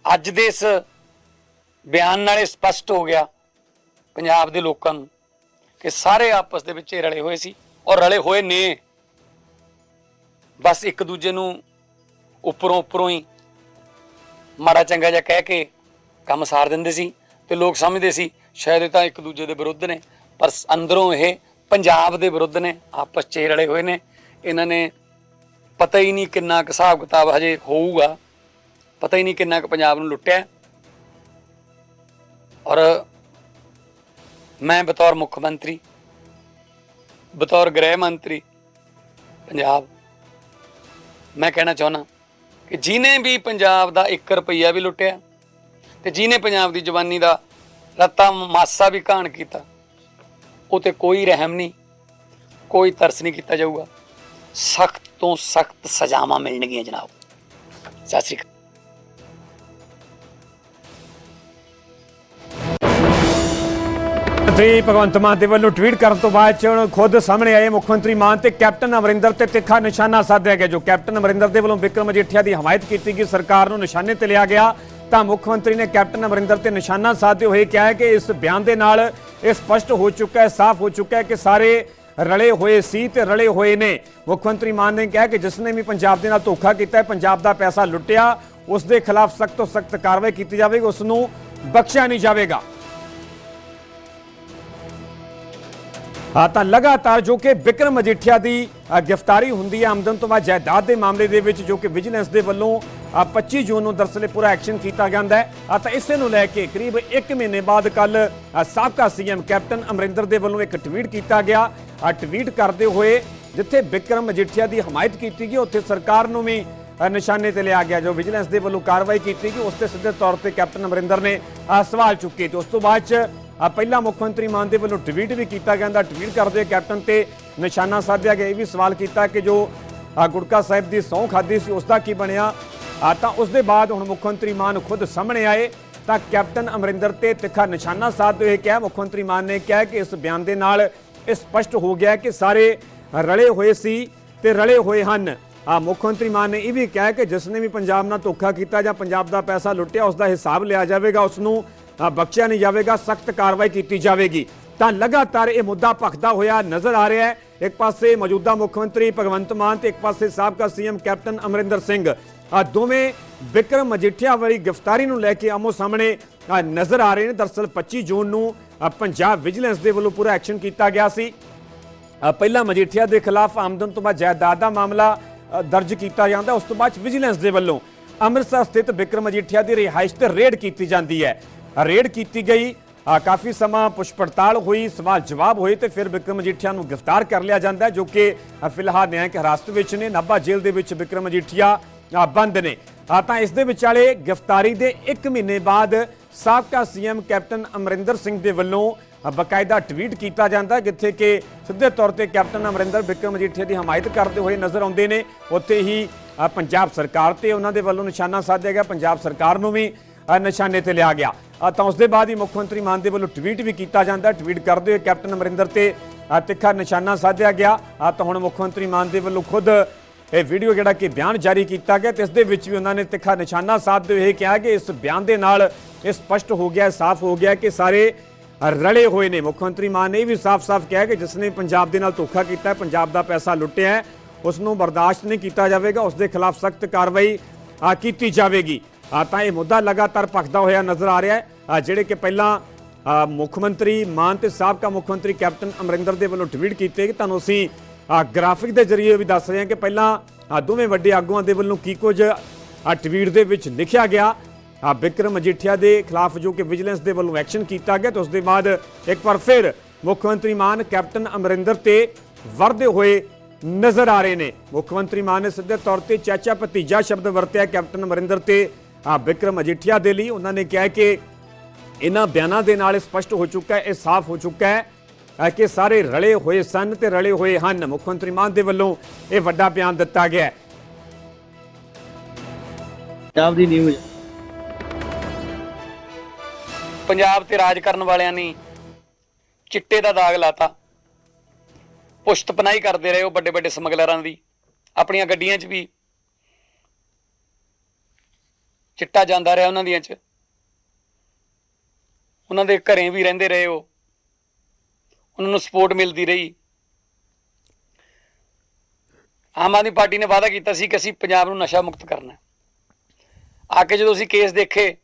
ਅੱਜ ਦੇ ਇਸ ਬਿਆਨ ਨਾਲ ਇਹ ਸਪਸ਼ਟ ਹੋ ਗਿਆ ਪੰਜਾਬ ਦੇ ਲੋਕਾਂ ਨੂੰ ਕਿ ਸਾਰੇ ਆਪਸ ਦੇ ਵਿੱਚ ਹੀ ਰਲੇ ਹੋਏ ਸੀ ਔਰ ਰਲੇ ਹੋਏ ਨੇ। ਬਸ ਇੱਕ ਦੂਜੇ ਨੂੰ ਉੱਪਰੋਂ ਉੱਪਰੋਂ ਹੀ ਮਾੜਾ ਚੰਗਾ ਜਿਹਾ ਕਹਿ ਕੇ ਕੰਮ ਸਾਰ ਦਿੰਦੇ ਸੀ ਤੇ ਲੋਕ ਸਮਝਦੇ ਸੀ, ਸ਼ਾਇਦ ਇਹ ਤਾਂ ਇੱਕ ਦੂਜੇ ਦੇ ਵਿਰੁੱਧ ਨੇ, ਪਰ ਅੰਦਰੋਂ ਇਹ ਪੰਜਾਬ ਦੇ ਵਿਰੁੱਧ ਨੇ, ਆਪਸ 'ਚ ਰਲੇ ਹੋਏ ਨੇ। ਇਹਨਾਂ ਨੇ ਪਤਾ ਹੀ ਨਹੀਂ ਕਿੰਨਾ ਕੁ ਹਿਸਾਬ ਕਿਤਾਬ ਹਜੇ ਹੋਊਗਾ, ਪਤਾ ਹੀ ਨਹੀਂ ਕਿੰਨਾ ਕੁ ਪੰਜਾਬ ਨੂੰ ਲੁੱਟਿਆ। ਔਰ ਮੈਂ ਬਤੌਰ ਮੁੱਖ ਮੰਤਰੀ, ਬਤੌਰ ਗ੍ਰਹਿ ਮੰਤਰੀ ਪੰਜਾਬ, ਮੈਂ ਕਹਿਣਾ ਚਾਹੁੰਦਾ ਕਿ ਜਿਨੇ ਵੀ ਪੰਜਾਬ ਦਾ 1 ਰੁਪਈਆ ਵੀ ਲੁੱਟਿਆ ਤੇ ਜਿਨੇ ਪੰਜਾਬ ਦੀ ਜਵਾਨੀ ਦਾ ਰੱਤਾ ਮਾਸਾ ਵੀ ਘਾਣ ਕੀਤਾ, ਉਹ ਤੇ ਕੋਈ ਰਹਿਮ ਨਹੀਂ, ਕੋਈ ਤਰਸ ਨਹੀਂ ਕੀਤਾ ਜਾਊਗਾ। ਸਖਤ ਤੋਂ ਸਖਤ ਸਜ਼ਾਵਾਂ ਮਿਲਣਗੀਆਂ ਜਨਾਬ। ਸਤਿ ਸ੍ਰੀ ਅਕਾਲ। ਮੰਤਰੀ ਭਗਵੰਤ ਮਾਨ ਦੇ ਵੱਲੋਂ ਟਵੀਟ ਕਰਨ ਤੋਂ ਬਾਅਦ ਚ ਖੁਦ ਸਾਹਮਣੇ ਆਏ ਮੁੱਖ ਮੰਤਰੀ ਮਾਨ ਤੇ ਕੈਪਟਨ ਅਮਰਿੰਦਰ ਤੇ ਤਿੱਖਾ ਨਿਸ਼ਾਨਾ ਸਾਧਿਆ ਗਿਆ, ਜੋ ਕੈਪਟਨ ਅਮਰਿੰਦਰ ਦੇ ਵੱਲੋਂ ਵਿਕਰਮ ਮਜੀਠੀਆ ਦੀ ਹਮਾਇਤ ਕੀਤੀ ਗਈ। ਸਰਕਾਰ ਨੂੰ ਨਿਸ਼ਾਨੇ ਤੇ ਲਿਆ ਗਿਆ। ਤਾਂ ਮੁੱਖ ਮੰਤਰੀ ਨੇ ਕੈਪਟਨ ਅਮਰਿੰਦਰ ਤੇ ਨਿਸ਼ਾਨਾ ਸਾਧਦੇ ਹੋਏ ਕਿਹਾ ਕਿ ਇਸ ਬਿਆਨ ਦੇ ਨਾਲ ਇਹ ਸਪਸ਼ਟ ਹੋ ਚੁੱਕਾ ਹੈ, ਸਾਫ਼ ਹੋ ਚੁੱਕਾ ਹੈ ਕਿ ਸਾਰੇ ਰਲੇ ਹੋਏ ਸੀ ਤੇ ਰਲੇ ਹੋਏ ਨੇ। ਮੁੱਖ ਮੰਤਰੀ ਮਾਨ ਨੇ ਕਿਹਾ ਕਿ ਜਿਸ ਨੇ ਵੀ ਪੰਜਾਬ ਦੇ ਨਾਲ ਧੋਖਾ ਕੀਤਾ ਹੈ, ਪੰਜਾਬ ਦਾ ਪੈਸਾ ਲੁੱਟਿਆ, ਉਸ ਦੇ ਖਿਲਾਫ ਸਖਤ ਤੋਂ ਸਖਤ ਕਾਰਵਾਈ ਕੀਤੀ ਜਾਵੇਗੀ, ਉਸ ਨੂੰ ਬਖਸ਼ਿਆ ਨਹੀਂ ਜਾਵੇਗਾ। ਹਾਂ ਤਾਂ ਲਗਾਤਾਰ ਜੋ ਕਿ ਬਿਕਰਮ ਮਜੀਠੀਆ ਦੀ ਗ੍ਰਿਫਤਾਰੀ ਹੁੰਦੀ ਹੈ ਆਮਦਨ ਤੋਂ ਬਾਅਦ ਜਾਇਦਾਦ ਦੇ ਮਾਮਲੇ ਦੇ ਵਿੱਚ ਜੋ ਕਿ ਵਿਜੀਲੈਂਸ ਦੇ ਵੱਲੋਂ ਅ, 25 ਜੂਨ ਨੂੰ ਦਰਅਸਲ ਪੂਰਾ ਐਕਸ਼ਨ ਕੀਤਾ ਜਾਂਦਾ ਹੈ। ਤਾਂ ਇਸੇ ਨੂੰ ਲੈ ਕੇ ਕਰੀਬ 1 ਮਹੀਨੇ ਬਾਅਦ ਕੱਲ ਸਾਬਕਾ ਸੀਐਮ ਕੈਪਟਨ ਅਮਰਿੰਦਰ ਦੇ ਵੱਲੋਂ ਇੱਕ ਟਵੀਟ ਕੀਤਾ ਗਿਆ। ਆ ਟਵੀਟ ਕਰਦੇ ਹੋਏ ਜਿੱਥੇ ਬਿਕਰਮ ਮਜੀਠੀਆ ਦੀ ਹਮਾਇਤ ਕੀਤੀ ਗਈ ਉੱਥੇ ਸਰਕਾਰ ਨੂੰ ਵੀ ਨਿਸ਼ਾਨੇ ਤੇ ਲਿਆ ਗਿਆ ਜੋ ਵਿਜੀਲੈਂਸ ਦੇ ਵੱਲੋਂ ਕਾਰਵਾਈ ਕੀਤੀ ਗਈ ਉਸ ਤੇ ਸਿੱਧੇ ਤੌਰ ਤੇ ਕੈਪਟਨ ਅਮਰਿੰਦਰ ਨੇ ਸਵਾਲ ਚੁੱਕੇ ਤੇ ਉਸ ਤੋਂ ਬਾਅਦ ਚ ਪਹਿਲਾ ਮੁੱਖ ਮੰਤਰੀ ਮਾਨ ਦੇ ਵੱਲੋਂ ਟਵੀਟ ਵੀ ਕੀਤਾ ਗਿਆ ਦਾ ਟਵੀਟ ਕਰਦੇ ਹੋਏ ਕੈਪਟਨ ਤੇ ਨਿਸ਼ਾਨਾ ਸਾਧਿਆ ਗਿਆ। ਇਹ ਵੀ ਸਵਾਲ ਕੀਤਾ ਕਿ ਜੋ ਆ ਗੁਟਕਾ ਸਾਹਿਬ ਦੀ ਸਹੁੰ ਖਾਦੀ ਸੀ ਉਸ ਦਾ ਕੀ ਬਣਿਆ? ਆ ਤਾਂ ਉਸ ਦੇ ਬਾਅਦ ਹੁਣ ਮੁੱਖ ਮੰਤਰੀ ਮਾਨ ਖੁਦ ਸਾਹਮਣੇ ਆਏ। ਤਾਂ ਕੈਪਟਨ ਅਮਰਿੰਦਰ ਤੇ ਤਿੱਖਾ ਨਿਸ਼ਾਨਾ ਸਾਧਦੇ ਹੋਏ ਕਿਹਾ। ਮੁੱਖ ਮੰਤਰੀ ਮਾਨ ਨੇ ਕਿਹਾ ਕਿ ਇਸ ਬਿਆਨ ਦੇ ਨਾਲ ਇਹ ਸਪਸ਼ਟ ਹੋ ਗਿਆ ਕਿ ਸਾਰੇ ਰਲੇ ਹੋਏ ਸੀ ਤੇ ਰਲੇ ਹੋਏ ਹਨ। ਆ ਮੁੱਖ ਮੰਤਰੀ ਮਾਨ ਨੇ ਇਹ ਵੀ ਕਿਹਾ ਕਿ ਜਿਸ ਨੇ ਵੀ ਪੰਜਾਬ ਨਾਲ ਧੋਖਾ ਕੀਤਾ ਜਾਂ ਪੰਜਾਬ ਦਾ ਪੈਸਾ ਲੁੱਟਿਆ ਉਸ ਦਾ ਹਿਸਾਬ ਲਿਆ ਜਾਵੇਗਾ। ਉਸ ਨੂੰ ਬਖਸ਼ਿਆ ਨਹੀਂ ਜਾਵੇਗਾ ਸਖਤ ਕਾਰਵਾਈ ਕੀਤੀ ਜਾਵੇਗੀ। ਤਾਂ ਲਗਾਤਾਰ ਇਹ ਮੁੱਦਾ ਭਖਦਾ ਹੋਇਆ ਨਜ਼ਰ ਆ ਰਿਹਾ ਹੈ। ਇੱਕ ਪਾਸੇ ਮੌਜੂਦਾ ਮੁੱਖ ਮੰਤਰੀ ਭਗਵੰਤ ਮਾਨ ਤੇ ਇੱਕ ਪਾਸੇ ਸਾਬਕਾ ਸੀਐਮ ਕੈਪਟਨ ਅਮਰਿੰਦਰ ਸਿੰਘ। ਆ ਦੋਵੇਂ ਵਿਕਰਮ ਮਜੀਠੀਆ ਵਾਲੀ ਗ੍ਰਿਫਤਾਰੀ ਨੂੰ ਲੈ ਕੇ ਆਮੋ ਸਾਹਮਣੇ ਨਜ਼ਰ ਆ ਰਹੇ ਨੇ। ਦਰਸਲ 25 ਜੂਨ ਨੂੰ ਪੰਜਾਬ ਵਿਜੀਲੈਂਸ ਦੇ ਵੱਲੋਂ ਪੂਰਾ ਐਕਸ਼ਨ ਕੀਤਾ ਗਿਆ ਸੀ। ਅ, ਪਹਿਲਾਂ ਮਜੀਠੀਆ ਦੇ ਖਿਲਾਫ ਆਮਦਨ ਤੋਂ ਬਾਅਦ ਜਾਇਦਾਦ ਦਾ ਮਾਮਲਾ ਦਰਜ ਕੀਤਾ ਜਾਂਦਾ। ਉਸ ਤੋਂ ਬਾਅਦ ਵਿਜੀਲੈਂਸ ਦੇ ਵੱਲੋਂ ਅੰਮ੍ਰਿਤਸਰ ਸਥਿਤ ਵਿਕਰਮ ਮਜੀਠੀਆ ਦੀ ਰਿਹਾਇਸ਼ ਤੇ ਰੇਡ ਕੀਤੀ ਜਾਂਦੀ ਹੈ। ਰੇਡ ਕੀਤੀ ਗਈ। ਕਾਫੀ ਸਮਾਂ ਪੁੱਛ ਪੜਤਾਲ ਹੋਈ ਸਵਾਲ ਜਵਾਬ ਹੋਏ ਤੇ ਫਿਰ ਵਿਕਰਮ ਮਜੀਠੀਆ ਨੂੰ ਗ੍ਰਿਫਤਾਰ ਕਰ ਲਿਆ ਜਾਂਦਾ ਜੋ ਕਿ ਫਿਲਹਾਲ ਨਿਆਂਇਕ ਹਿਰਾਸਤ ਵਿੱਚ ਨੇ। ਨਾਭਾ ਜੇਲ੍ਹ ਦੇ ਵਿੱਚ ਵਿਕਰਮ ਮਜੀਠੀਆ ਬੰਦ ਨੇ। ਤਾਂ ਇਸ ਦੇ ਵਿਚਾਲੇ ਗ੍ਰਿਫਤਾਰੀ ਦੇ 1 ਮਹੀਨੇ ਬਾਅਦ ਸਾਬਕਾ ਸੀਐਮ ਕੈਪਟਨ ਅਮਰਿੰਦਰ ਸਿੰਘ ਦੇ ਵੱਲੋਂ ਅ, ਬਕਾਇਦਾ ਟਵੀਟ ਕੀਤਾ ਜਾਂਦਾ ਜਿੱਥੇ ਕਿ ਸਿੱਧੇ ਤੌਰ ਤੇ ਕੈਪਟਨ ਅਮਰਿੰਦਰ ਵਿਕਰਮ ਮਜੀਠੀਆ ਦੀ ਹਮਾਇਤ ਕਰਦੇ ਹੋਏ ਨਜ਼ਰ ਆਉਂਦੇ ਨੇ। ਉੱਥੇ ਹੀ ਪੰਜਾਬ ਸਰਕਾਰ ਤੇ ਉਹਨਾਂ ਦੇ ਵੱਲੋਂ ਨਿਸ਼ਾਨਾ ਸਾਧਿਆ ਗਿਆ। ਪੰਜਾਬ ਸਰਕਾਰ ਨੂੰ ਵੀ ਨਿਸ਼ਾਨੇ ਤੇ ਲਿਆ ਗਿਆ। ਤਾਂ ਉਸ ਦੇ ਬਾਅਦ ਹੀ ਮੁੱਖ ਮੰਤਰੀ ਮਾਨ ਦੇ ਵੱਲੋਂ ਟਵੀਟ ਵੀ ਕੀਤਾ ਜਾਂਦਾ। ਟਵੀਟ ਕਰਦੇ ਹੋਏ ਕੈਪਟਨ ਅਮਰਿੰਦਰ ਤੇ ਤਿੱਖਾ ਨਿਸ਼ਾਨਾ ਸਾਧਿਆ ਗਿਆ। ਤਾਂ ਹੁਣ ਮੁੱਖ ਮੰਤਰੀ ਮਾਨ ਦੇ ਵੱਲੋਂ ਖੁਦ ਇਹ ਵੀਡੀਓ ਜਿਹੜਾ ਕਿ ਬਿਆਨ ਜਾਰੀ ਕੀਤਾ ਗਿਆ ਤੇ ਇਸ ਦੇ ਵਿੱਚ ਵੀ ਉਹਨਾਂ ਨੇ ਤਿੱਖਾ ਨਿਸ਼ਾਨਾ ਸਾਧਦੇ ਹੋਏ ਕਿਹਾ ਕਿ ਇਸ ਬਿਆਨ ਦੇ ਨਾਲ ਇਹ ਸਪਸ਼ਟ ਹੋ ਗਿਆ, ਸਾਫ਼ ਹੋ ਗਿਆ ਕਿ ਸਾਰੇ ਰਲੇ ਹੋਏ ਨੇ। ਮੁੱਖ ਮੰਤਰੀ ਮਾਨ ਨੇ ਇਹ ਵੀ ਸਾਫ਼-ਸਾਫ਼ ਕਿਹਾ ਕਿ ਜਿਸ ਨੇ ਪੰਜਾਬ ਦੇ ਨਾਲ ਧੋਖਾ ਕੀਤਾ ਹੈ ਪੰਜਾਬ ਦਾ ਪੈਸਾ ਲੁੱਟਿਆ ਹੈ, ਉਸ ਨੂੰ ਬਰਦਾਸ਼ਤ ਨਹੀਂ ਕੀਤਾ ਜਾਵੇਗਾ, ਉਸ ਦੇ ਖਿਲਾਫ ਸਖਤ ਕਾਰਵਾਈ ਕੀਤੀ ਜਾਵੇਗੀ। ਤਾਂ ਇਹ ਮੁੱਦਾ ਲਗਾਤਾਰ ਭਖਦਾ ਹੋਇਆ ਨਜ਼ਰ ਆ ਰਿਹਾ ਹੈ। ਜਿਹੜੇ ਕਿ ਪਹਿਲਾਂ ਮੁੱਖ ਮੰਤਰੀ ਮਾਨ ਤੇ ਸਾਬਕਾ ਮੁੱਖ ਮੰਤਰੀ ਕੈਪਟਨ ਅਮਰਿੰਦਰ ਦੇ ਵੱਲੋਂ ਟਵੀਟ ਕੀਤੇ ਕਿ ਤੁਹਾਨੂੰ ਅਸੀਂ ਗ੍ਰਾਫਿਕ ਦੇ ਜ਼ਰੀਏ ਵੀ ਦੱਸ ਰਹੇ ਹਾਂ ਕਿ ਪਹਿਲਾਂ ਦੋਵੇਂ ਵੱਡੇ ਆਗੂਆਂ ਦੇ ਵੱਲੋਂ ਕੀ ਕੁਝ ਟਵੀਟ ਦੇ ਵਿੱਚ ਲਿਖਿਆ ਗਿਆ। ਬਿਕਰਮ ਵਿਕਰਮ ਮਜੀਠੀਆ ਦੇ ਖਿਲਾਫ ਜੋ ਕਿ ਵਿਜੀਲੈਂਸ ਦੇ ਵੱਲੋਂ ਐਕਸ਼ਨ ਕੀਤਾ ਗਿਆ ਤੇ ਉਸ ਦੇ ਬਾਅਦ ਇੱਕ ਵਾਰ ਫਿਰ ਮੁੱਖ ਮੰਤਰੀ ਮਾਨ, ਕੈਪਟਨ ਅਮਰਿੰਦਰ ਤੇ ਵਰਦੇ ਹੋਏ ਨਜ਼ਰ ਆ ਰਹੇ ਨੇ। ਮੁੱਖ ਮੰਤਰੀ ਮਾਨ ਨੇ ਸਿੱਧੇ ਤੌਰ ਤੇ ਚਾਚਾ ਭਤੀਜਾ ਸ਼ਬਦ ਵਰਤਿਆ, ਕੈਪਟਨ ਅਮਰਿੰਦਰ ਤੇ ਆ ਵਿਕਰਮ ਮਜੀਠੀਆ ਦੇ ਲਈ ਉਹਨਾਂ ਨੇ ਕਿਹਾ ਕਿ ਇਹਨਾਂ ਬਿਆਨਾਂ ਦੇ ਨਾਲ ਇਹ ਸਪਸ਼ਟ ਹੋ ਚੁੱਕਾ ਹੈ ਇਹ ਸਾਫ਼ ਹੋ ਚੁੱਕਾ ਹੈ ਕਿ ਸਾਰੇ ਰਲੇ ਹੋਏ ਸਨ ਤੇ ਰਲੇ ਹੋਏ ਹਨ। ਮੁੱਖ ਮੰਤਰੀ ਮਾਨ ਦੇ ਵੱਲੋਂ ਇਹ ਵੱਡਾ ਬਿਆਨ ਦਿੱਤਾ ਗਿਆ ਹੈ। ਪੰਜਾਬ ਦੀ ਨਿਊਜ਼ ਪੰਜਾਬ ਤੇ ਰਾਜ ਕਰਨ ਵਾਲਿਆਂ ਨੇ ਚਿੱਟੇ ਦਾ ਦਾਗ ਲਾਤਾ। ਪੁਸ਼ਤ ਪਨਾਈ ਕਰਦੇ ਰਹੇ ਉਹ ਵੱਡੇ ਵੱਡੇ ਸਮਗਲਰਾਂ ਦੀ। ਆਪਣੀਆਂ ਗੱਡੀਆਂ 'ਚ ਵੀ ਚਿੱਟਾ ਜਾਂਦਾ ਰਿਹਾ ਉਹਨਾਂ ਦੀਆਂ 'ਚ। ਉਹਨਾਂ ਦੇ ਘਰੇ ਵੀ ਰਹਿੰਦੇ ਰਹੇ ਉਹ। ਉਹਨਾਂ ਨੂੰ ਸਪੋਰਟ ਮਿਲਦੀ ਰਹੀ। ਆਮ ਆਦਮੀ ਪਾਰਟੀ ਨੇ ਵਾਅਦਾ ਕੀਤਾ ਸੀ ਕਿ ਅਸੀਂ ਪੰਜਾਬ ਨੂੰ ਨਸ਼ਾ ਮੁਕਤ ਕਰਨਾ ਆ ਕੇ ਜਦੋਂ ਅਸੀਂ ਕੇਸ ਦੇਖੇ,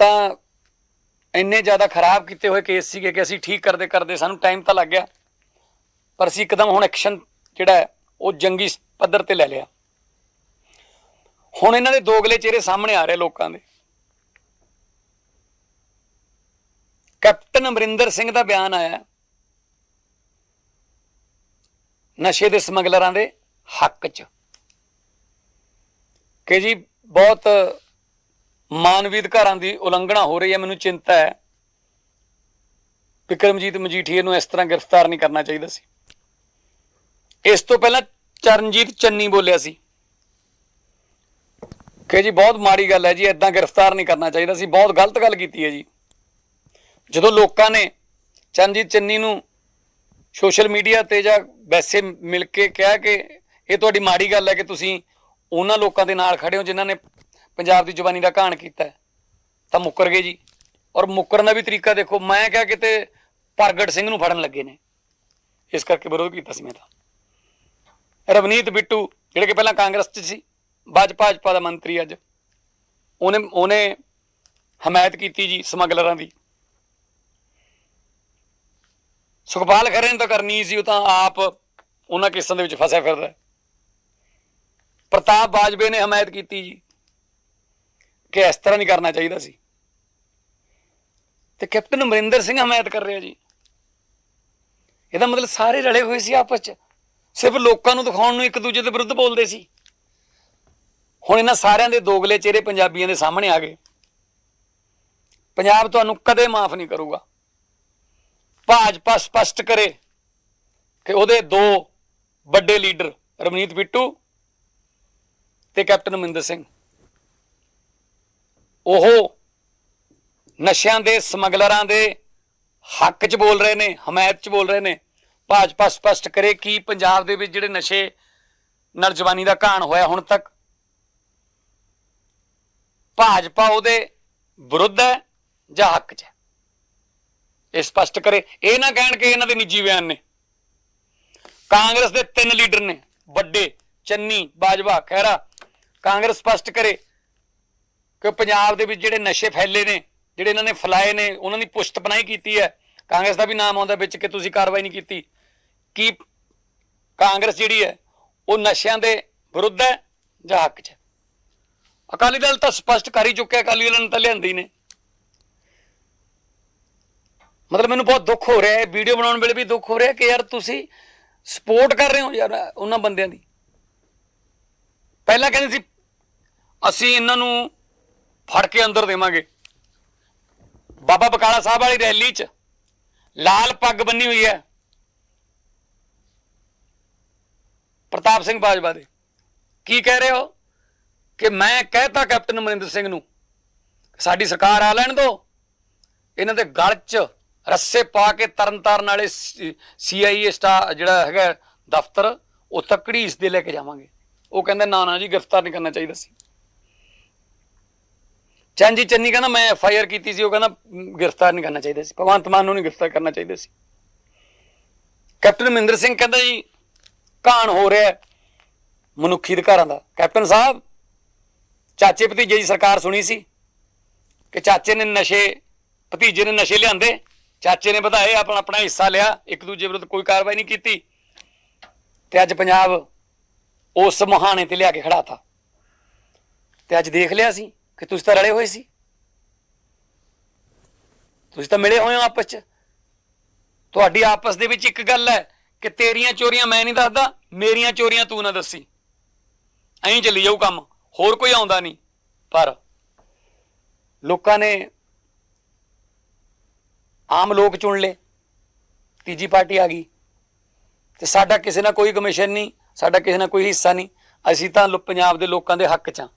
ਤਾਂ ਇੰਨੇ ਜ਼ਿਆਦਾ ਖਰਾਬ ਕੀਤੇ ਹੋਏ ਕੇਸ ਸੀਗੇ ਕਿ ਅਸੀਂ ਠੀਕ ਕਰਦੇ ਕਰਦੇ ਸਾਨੂੰ ਟਾਈਮ ਤਾਂ ਲੱਗ ਗਿਆ। ਪਰ ਅਸੀਂ ਇੱਕਦਮ ਹੁਣ ਐਕਸ਼ਨ ਜਿਹੜਾ ਉਹ ਜੰਗੀ ਪੱਧਰ ਤੇ ਲੈ ਲਿਆ। ਹੁਣ ਇਹਨਾਂ ਦੇ ਦੋਗਲੇ ਚਿਹਰੇ ਸਾਹਮਣੇ ਆ ਰਹੇ ਲੋਕਾਂ ਦੇ। ਕੈਪਟਨ ਅਮਰਿੰਦਰ ਸਿੰਘ ਦਾ ਬਿਆਨ ਆਇਆ। ਨਸ਼ੇ ਦੇ ਸਮਗਲਰਾਂ ਦੇ ਹੱਕ 'ਚ। ਕਿ ਜੀ, ਬਹੁਤ ਮਾਨਵੀ ਅਧਿਕਾਰਾਂ ਦੀ ਉਲੰਘਣਾ ਹੋ ਰਹੀ ਹੈ, ਮੈਨੂੰ ਚਿੰਤਾ ਹੈ ਵਿਕਰਮਜੀਤ ਮਜੀਠੀਏ ਨੂੰ ਇਸ ਤਰ੍ਹਾਂ ਗ੍ਰਿਫਤਾਰ ਨਹੀਂ ਕਰਨਾ ਚਾਹੀਦਾ ਸੀ। ਇਸ ਤੋਂ ਪਹਿਲਾਂ ਚਰਨਜੀਤ ਚੰਨੀ ਬੋਲਿਆ ਸੀ। ਕਿ ਜੀ, ਬਹੁਤ ਮਾੜੀ ਗੱਲ ਹੈ ਜੀ ਇਦਾਂ ਗ੍ਰਿਫਤਾਰ ਨਹੀਂ ਕਰਨਾ ਚਾਹੀਦਾ ਸੀ ਬਹੁਤ ਗਲਤ ਗੱਲ ਕੀਤੀ ਹੈ ਜੀ। ਜਦੋਂ ਲੋਕਾਂ ਨੇ ਚਰਨਜੀਤ ਚੰਨੀ ਨੂੰ ਸੋਸ਼ਲ ਮੀਡੀਆ ਤੇ ਜਾਂ ਵੈਸੇ ਮਿਲ ਕੇ ਕਿਹਾ ਕਿ ਇਹ ਤੁਹਾਡੀ ਮਾੜੀ ਗੱਲ ਹੈ ਕਿ ਤੁਸੀਂ ਉਹਨਾਂ ਲੋਕਾਂ ਦੇ ਨਾਲ ਖੜੇ ਹੋ ਜਿਨ੍ਹਾਂ ਨੇ ਪੰਜਾਬ ਦੀ ਜ਼ੁਬਾਨੀ ਦਾ ਘਾਣ ਕੀਤਾ ਤਾਂ ਮੁੱਕਰ ਗਏ ਜੀ। ਔਰ ਮੁੱਕਰਨ ਦਾ ਵੀ ਤਰੀਕਾ ਦੇਖੋ, ਮੈਂ ਕਿਹਾ ਕਿਤੇ ਪ੍ਰਗਟ ਸਿੰਘ ਨੂੰ ਫੜਨ ਲੱਗੇ ਨੇ। ਇਸ ਕਰਕੇ ਵਿਰੋਧ ਕੀਤਾ ਸੀ ਮੈਂ ਤਾਂ। ਰਵਨੀਤ ਬਿੱਟੂ, ਜਿਹੜੇ ਕਿ ਪਹਿਲਾਂ ਕਾਂਗਰਸ 'ਚ ਸੀ ਬਾਜ ਭਾਜਪਾ ਦਾ ਮੰਤਰੀ ਅੱਜ। ਉਹਨੇ ਉਹਨੇ ਹਮਾਇਤ ਕੀਤੀ ਜੀ ਸਮਗਲਰਾਂ ਦੀ। ਸੁਖਪਾਲ ਖਰੇ ਨੇ ਤਾਂ ਕਰਨੀ ਸੀ, ਉਹ ਤਾਂ ਆਪ ਉਹਨਾਂ ਕੇਸਾਂ ਦੇ ਵਿੱਚ ਫਸਿਆ ਫਿਰਦਾ। ਪ੍ਰਤਾਪ ਬਾਜਵੇ ਨੇ ਹਮਾਇਤ ਕੀਤੀ ਜੀ ਕਿ ਇਸ ਤਰ੍ਹਾਂ ਨਹੀਂ ਕਰਨਾ ਚਾਹੀਦਾ ਸੀ। ਤੇ ਕੈਪਟਨ ਅਮਰਿੰਦਰ ਸਿੰਘ ਹਮਾਇਤ ਕਰ ਰਿਹਾ ਜੀ। ਇਹਦਾ ਮਤਲਬ ਸਾਰੇ ਰਲੇ ਹੋਏ ਸੀ ਆਪਸ ਚ। ਸਿਰਫ ਲੋਕਾਂ ਨੂੰ ਦਿਖਾਉਣ ਨੂੰ ਇੱਕ ਦੂਜੇ ਦੇ ਵਿਰੁੱਧ ਬੋਲਦੇ ਸੀ। ਹੁਣ ਇਹਨਾਂ ਸਾਰਿਆਂ ਦੇ ਦੋਗਲੇ ਚਿਹਰੇ ਪੰਜਾਬੀਆਂ ਦੇ ਸਾਹਮਣੇ ਆ ਗਏ। ਪੰਜਾਬ ਤੁਹਾਨੂੰ ਕਦੇ ਮਾਫ ਨਹੀਂ ਕਰੂਗਾ। ਭਾਜਪਾ ਸਪਸ਼ਟ ਕਰੇ ਕਿ ਉਹਦੇ ਦੋ ਵੱਡੇ ਲੀਡਰ, ਰਵਨੀਤ ਬਿੱਟੂ ਤੇ ਕੈਪਟਨ ਅਮਰਿੰਦਰ ਸਿੰਘ। ਉਹ ਨਸ਼ਿਆਂ ਦੇ ਸਮਗਲਰਾਂ ਦੇ ਹੱਕ 'ਚ ਬੋਲ ਰਹੇ ਨੇ, ਹਮਾਇਤ 'ਚ ਬੋਲ ਰਹੇ ਨੇ। ਭਾਜਪਾ ਸਪਸ਼ਟ ਕਰੇ ਕਿ ਪੰਜਾਬ ਦੇ ਵਿੱਚ ਜਿਹੜੇ ਨਸ਼ੇ ਨਾਲ ਜਵਾਨੀ ਦਾ ਘਾਣ ਹੋਇਆ ਹੁਣ ਤੱਕ ਭਾਜਪਾ ਉਹਦੇ ਵਿਰੁੱਧ ਹੈ ਜਾਂ ਹੱਕ 'ਚ ਹੈ? ਇਹ ਸਪਸ਼ਟ ਕਰੇ। ਇਹ ਨਾ ਕਹਿਣ ਕਿ ਇਹਨਾਂ ਦੇ ਨਿੱਜੀ ਬਿਆਨ ਨੇ। ਕਾਂਗਰਸ ਦੇ ਤਿੰਨ ਲੀਡਰ ਨੇ, ਵੱਡੇ, ਚੰਨੀ, ਬਾਜਵਾ, ਖਹਿਰਾ। ਕਾਂਗਰਸ ਸਪਸ਼ਟ ਕਰੇ ਕਿ ਪੰਜਾਬ ਦੇ ਵਿੱਚ ਜਿਹੜੇ ਨਸ਼ੇ ਫੈਲੇ ਨੇ, ਜਿਹੜੇ ਇਹਨਾਂ ਨੇ ਫਲਾਏ ਨੇ, ਉਹਨਾਂ ਦੀ ਪੁਸ਼ਤ ਬਣਾਈ ਕੀਤੀ ਹੈ। ਕਾਂਗਰਸ ਦਾ ਵੀ ਨਾਮ ਆਉਂਦਾ ਵਿੱਚ ਕਿ ਤੁਸੀਂ ਕਾਰਵਾਈ ਨਹੀਂ ਕੀਤੀ। ਕੀ ਕਾਂਗਰਸ ਜਿਹੜੀ ਹੈ, ਉਹ ਨਸ਼ਿਆਂ ਦੇ ਵਿਰੁੱਧ ਹੈ ਜਾਂ ਹੱਕ 'ਚ ਹੈ? ਅਕਾਲੀ ਦਲ ਤਾਂ ਸਪਸ਼ਟ ਕਰ ਹੀ ਚੁੱਕਿਆ ਅਕਾਲੀ ਦਲ ਨੂੰ ਤਾਂ ਲਿਆਂਦੀ ਨੇ। ਮਤਲਬ ਮੈਨੂੰ ਬਹੁਤ ਦੁੱਖ ਹੋ ਰਿਹਾ ਹੈ, ਵੀਡੀਓ ਬਣਾਉਣ ਵੇਲੇ ਵੀ ਦੁੱਖ ਹੋ ਰਿਹਾ ਕਿ ਯਾਰ ਤੁਸੀਂ ਸਪੋਰਟ ਕਰ ਰਹੇ ਹੋ ਯਾਰ ਉਹਨਾਂ ਬੰਦਿਆਂ ਦੀ। ਪਹਿਲਾਂ ਕਹਿੰਦੇ ਸੀ, ਅਸੀਂ ਇਹਨਾਂ ਨੂੰ ਫੜ ਕੇ ਅੰਦਰ ਦੇਵਾਂਗੇ। ਬਾਬਾ ਬਕਾਲਾ ਸਾਹਿਬ ਵਾਲੀ ਰੈਲੀ 'ਚ ਲਾਲ ਪੱਗ ਬੰਨੀ ਹੋਈ ਹੈ। ਪ੍ਰਤਾਪ ਸਿੰਘ ਬਾਜਵਾ ਦੇ। ਕੀ ਕਹਿ ਰਹੇ ਹੋ? ਕਿ ਮੈਂ ਕਹਿਤਾ ਕੈਪਟਨ ਅਮਰਿੰਦਰ ਸਿੰਘ ਨੂੰ, ਸਾਡੀ ਸਰਕਾਰ ਆ ਲੈਣ ਦਿਓ ਇਹਨਾਂ ਦੇ ਗਲ 'ਚ ਰੱਸੇ ਪਾ ਕੇ ਤਰਨ ਤਾਰਨ ਵਾਲੇ ਸੀਆਈਏ ਸਟਾ, ਜਿਹੜਾ ਹੈਗਾ ਦਫ਼ਤਰ, ਉਹ ਤੱਕੜੀ ਇਸ ਦੇ ਲੈ ਕੇ ਜਾਵਾਂਗੇ। ਉਹ ਕਹਿੰਦੇ, ਨਾ ਨਾ ਜੀ, ਗ੍ਰਿਫਤਾਰ ਨਹੀਂ ਕਰਨਾ ਚਾਹੀਦਾ ਸੀ। ਚੰਜੀ ਚੰਨੀ ਕਹਿੰਦਾ, ਮੈਂ ਐਫ ਆਈ ਆਰ ਕੀਤੀ ਸੀ। ਉਹ ਕਹਿੰਦਾ ਗ੍ਰਿਫਤਾਰ ਨਹੀਂ ਕਰਨਾ ਚਾਹੀਦਾ ਸੀ। ਭਗਵੰਤ ਮਾਨ ਨੂੰ ਨਹੀਂ ਗ੍ਰਿਫਤਾਰ ਕਰਨਾ ਚਾਹੀਦਾ ਸੀ। ਕੈਪਟਨ ਮਹਿੰਦਰ ਸਿੰਘ ਕਹਿੰਦਾ ਜੀ, ਘਾਣ ਹੋ ਰਿਹਾ ਮਨੁੱਖੀ ਅਧਿਕਾਰਾਂ ਦਾ। ਕੈਪਟਨ ਸਾਹਿਬ ਚਾਚੇ ਭਤੀਜੇ ਦੀ ਸਰਕਾਰ ਸੁਣੀ ਸੀ ਕਿ ਚਾਚੇ ਨੇ ਨਸ਼ੇ, ਭਤੀਜੇ ਨੇ ਨਸ਼ੇ ਲਿਆਂਦੇ, ਚਾਚੇ ਨੇ ਵਧਾਏ, ਆਪਣਾ ਆਪਣਾ ਹਿੱਸਾ ਲਿਆ, ਇੱਕ ਦੂਜੇ ਵਿਰੁੱਧ ਕੋਈ ਕਾਰਵਾਈ ਨਹੀਂ ਕੀਤੀ। ਤੇ ਅੱਜ ਪੰਜਾਬ ਉਸ ਮੁਹਾਣੇ ਤੇ ਲਿਆ ਕੇ ਖੜਾਤਾ ਤੇ ਅੱਜ ਦੇਖ ਲਿਆ ਸੀ ਕਿ ਤੁਸੀਂ ਤਾਂ ਰਲੇ ਹੋਏ ਸੀ। ਤੁਸੀਂ ਤਾਂ ਮਿਲੇ ਹੋਏ ਹੋ ਆਪਸ ਚ। ਤੁਹਾਡੀ ਆਪਸ ਦੇ ਵਿੱਚ ਇੱਕ ਗੱਲ ਹੈ ਕਿ ਤੇਰੀਆਂ ਚੋਰੀਆਂ ਮੈਂ ਨਹੀਂ ਦੱਸਦਾ, ਮੇਰੀਆਂ ਚੋਰੀਆਂ ਤੂੰ ਨਾ ਦੱਸੀ। ਐਂ ਚੱਲੀ ਜਾਊ ਕੰਮ। ਹੋਰ ਕੋਈ ਆਉਂਦਾ ਨਹੀਂ। ਪਰ ਲੋਕਾਂ ਨੇ ਆਮ ਲੋਕ ਚੁਣ ਲਏ। ਤੀਜੀ ਪਾਰਟੀ ਆ ਗਈ। ਤੇ ਸਾਡਾ ਕਿਸੇ ਨਾਲ ਕੋਈ ਕਮਿਸ਼ਨ ਨਹੀਂ, ਸਾਡਾ ਕਿਸੇ ਨਾਲ ਕੋਈ ਹਿੱਸਾ ਨਹੀਂ। ਅਸੀਂ ਤਾਂ ਪੰਜਾਬ ਦੇ ਲੋਕਾਂ ਦੇ ਹੱਕ 'ਚ ਹਾਂ।